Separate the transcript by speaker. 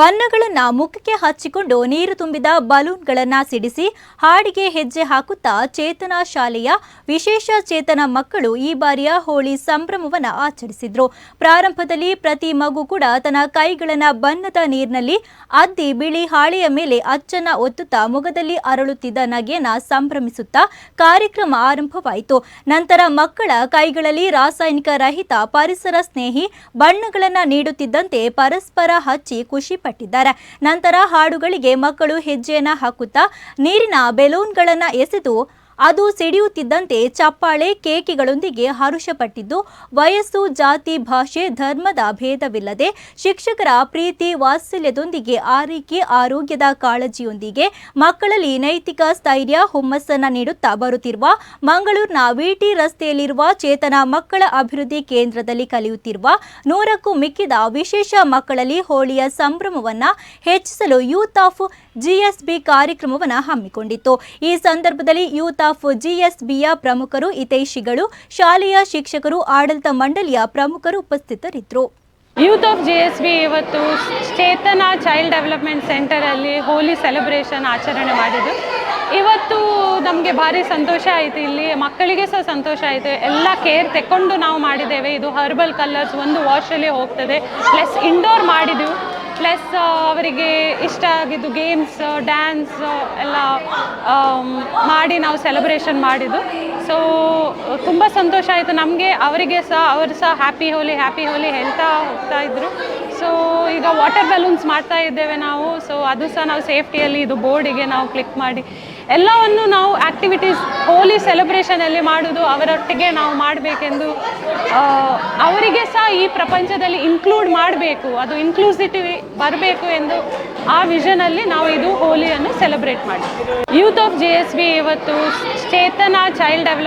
Speaker 1: ಬಣ್ಣಗಳನ್ನ ಮುಖಕ್ಕೆ ಹಚ್ಚಿಕೊಂಡು ನೀರು ತುಂಬಿದ ಬಲೂನ್ಗಳನ್ನು ಸಿಡಿಸಿ ಹಾಡಿಗೆ ಹೆಜ್ಜೆ ಹಾಕುತ್ತಾ ಚೇತನ ಶಾಲೆಯ ವಿಶೇಷ ಚೇತನ ಮಕ್ಕಳು ಈ ಬಾರಿಯ ಹೋಳಿ ಸಂಭ್ರಮವನ್ನ ಆಚರಿಸಿದ್ರು. ಪ್ರಾರಂಭದಲ್ಲಿ ಪ್ರತಿ ಮಗು ಕೂಡ ತನ್ನ ಕೈಗಳನ್ನ ಬಣ್ಣದ ನೀರಿನಲ್ಲಿ ಅದ್ದಿ ಬಿಳಿ ಹಾಳೆಯ ಮೇಲೆ ಅಚ್ಚನ್ನ ಒತ್ತುತ್ತಾ ಮುಖದಲ್ಲಿ ಅರಳುತ್ತಿದ್ದ ನಗೆಯನ್ನ ಸಂಭ್ರಮಿಸುತ್ತಾ ಕಾರ್ಯಕ್ರಮ ಆರಂಭವಾಯಿತು. ನಂತರ ಮಕ್ಕಳ ಕೈಗಳಲ್ಲಿ ರಾಸಾಯನಿಕ ರಹಿತ ಪರಿಸರ ಸ್ನೇಹಿ ಬಣ್ಣಗಳನ್ನ ನೀಡುತ್ತಿದ್ದಂತೆ ಪರಸ್ಪರ ಹಚ್ಚಿ ಖುಷಿ ಪಟ್ಟಿದ್ದಾರೆ. ನಂತರ ಹಾಡುಗಳಿಗೆ ಮಕ್ಕಳು ಹೆಜ್ಜೆಯನ್ನ ಹಾಕುತ್ತಾ ನೀರಿನ ಬೆಲೂನ್ಗಳನ್ನ ಎಸೆದು ಅದು ಸಿಡಿಯುತ್ತಿದ್ದಂತೆ ಚಪ್ಪಾಳೆ ಕೇಕಿಗಳೊಂದಿಗೆ ಹರುಷಪಟ್ಟಿದ್ದು, ವಯಸ್ಸು, ಜಾತಿ, ಭಾಷೆ, ಧರ್ಮದ ಭೇದವಿಲ್ಲದೆ ಶಿಕ್ಷಕರ ಪ್ರೀತಿ, ವಾತ್ಸಲ್ಯದೊಂದಿಗೆ ಆರೈಕೆ, ಆರೋಗ್ಯದ ಕಾಳಜಿಯೊಂದಿಗೆ ಮಕ್ಕಳಲ್ಲಿ ನೈತಿಕ ಸ್ಥೈರ್ಯ, ಹುಮ್ಮಸ್ಸನ್ನ ನೀಡುತ್ತಾ ಬರುತ್ತಿರುವ, ಮಂಗಳೂರಿನ ವಿಟಿ ರಸ್ತೆಯಲ್ಲಿರುವ ಚೇತನ ಮಕ್ಕಳ ಅಭಿವೃದ್ಧಿ ಕೇಂದ್ರದಲ್ಲಿ ಕಲಿಯುತ್ತಿರುವ, ನೂರಕ್ಕೂ ಮಿಕ್ಕಿದ ವಿಶೇಷ ಮಕ್ಕಳಲ್ಲಿ ಹೋಳಿಯ ಸಂಭ್ರಮವನ್ನು ಹೆಚ್ಚಿಸಲು ಯೂತ್ ಆಫ್ ಜಿಎಸ್ಬಿ ಕಾರ್ಯಕ್ರಮವನ್ನು ಹಮ್ಮಿಕೊಂಡಿತ್ತು. ಈ ಸಂದರ್ಭದಲ್ಲಿ ಯೂತ್ ಆಫ್ ಜಿಎಸ್ಬಿಯ ಪ್ರಮುಖರು, ಹಿತೈಷಿಗಳು, ಶಾಲೆಯ ಶಿಕ್ಷಕರು, ಆಡಳಿತ ಮಂಡಳಿಯ ಪ್ರಮುಖರು ಉಪಸ್ಥಿತರಿದ್ದರು.
Speaker 2: Youth of G S B ಇವತ್ತು ಚೇತನ ಚೈಲ್ಡ್ ಡೆವಲಪ್ಮೆಂಟ್ ಸೆಂಟರಲ್ಲಿ ಹೋಲಿ ಸೆಲೆಬ್ರೇಷನ್ ಆಚರಣೆ ಮಾಡಿದ್ದು ಇವತ್ತು ನಮಗೆ ಭಾರಿ ಸಂತೋಷ ಆಯಿತು ಇಲ್ಲಿ. ಮಕ್ಕಳಿಗೆ ಸಹ ಸಂತೋಷ ಆಯಿತು. ಎಲ್ಲ ಕೇರ್ ತೆಕ್ಕೊಂಡು ನಾವು ಮಾಡಿದ್ದೇವೆ. ಇದು ಹರ್ಬಲ್ ಕಲರ್ಸ್ ಒಂದು ವಾಶಲ್ಲಿ ಹೋಗ್ತದೆ. ಪ್ಲಸ್ ಇಂಡೋರ್ ಮಾಡಿದೆವು. ಪ್ಲಸ್ ಅವರಿಗೆ ಇಷ್ಟ ಆಗಿದ್ದು ಗೇಮ್ಸ್ ಡ್ಯಾನ್ಸ್ ಎಲ್ಲ ಮಾಡಿ ನಾವು ಸೆಲೆಬ್ರೇಷನ್ ಮಾಡಿದ್ದು. ಸೊ ತುಂಬ ಸಂತೋಷ ಆಯಿತು. ನಮಗೆ, ಅವರಿಗೆ ಸಹ, ಅವರು ಸಹ ಹ್ಯಾಪಿ ಹೋಲಿ ಹ್ಯಾಪಿ ಹೋಲಿ ಹೇಳ್ತಾ ಹೋಗ್ತಾ ಇದ್ರು. ಸೊ ಈಗ ವಾಟರ್ ಬಲೂನ್ಸ್ ಮಾಡ್ತಾ ಇದ್ದೇವೆ ನಾವು. ಸೊ ಅದು ಸಹ ನಾವು ಸೇಫ್ಟಿಯಲ್ಲಿ ಇದು ಬೋರ್ಡಿಗೆ ನಾವು ಕ್ಲಿಕ್ ಮಾಡಿ. ಎಲ್ಲವನ್ನು ನಾವು ಆ್ಯಕ್ಟಿವಿಟೀಸ್ ಹೋಲಿ ಸೆಲೆಬ್ರೇಷನಲ್ಲಿ ಮಾಡೋದು ಅವರೊಟ್ಟಿಗೆ ನಾವು ಮಾಡಬೇಕೆಂದು ಅವರಿಗೆ ಸಹ ಈ ಪ್ರಪಂಚದಲ್ಲಿ ಇನ್ಕ್ಲೂಡ್ ಮಾಡಬೇಕು. ಅದು ಇನ್ಕ್ಲೂಸಿಟಿವಿ ಬರಬೇಕು ಎಂದು ಆ ವಿಷನಲ್ಲಿ ನಾವು ಇದು ಹೋಲಿಯನ್ನು ಸೆಲೆಬ್ರೇಟ್ ಮಾಡಿ youth of J S B ಇವತ್ತು ಚೇತನ ಚೈಲ್ಡ್ ಡೆವಲಪ್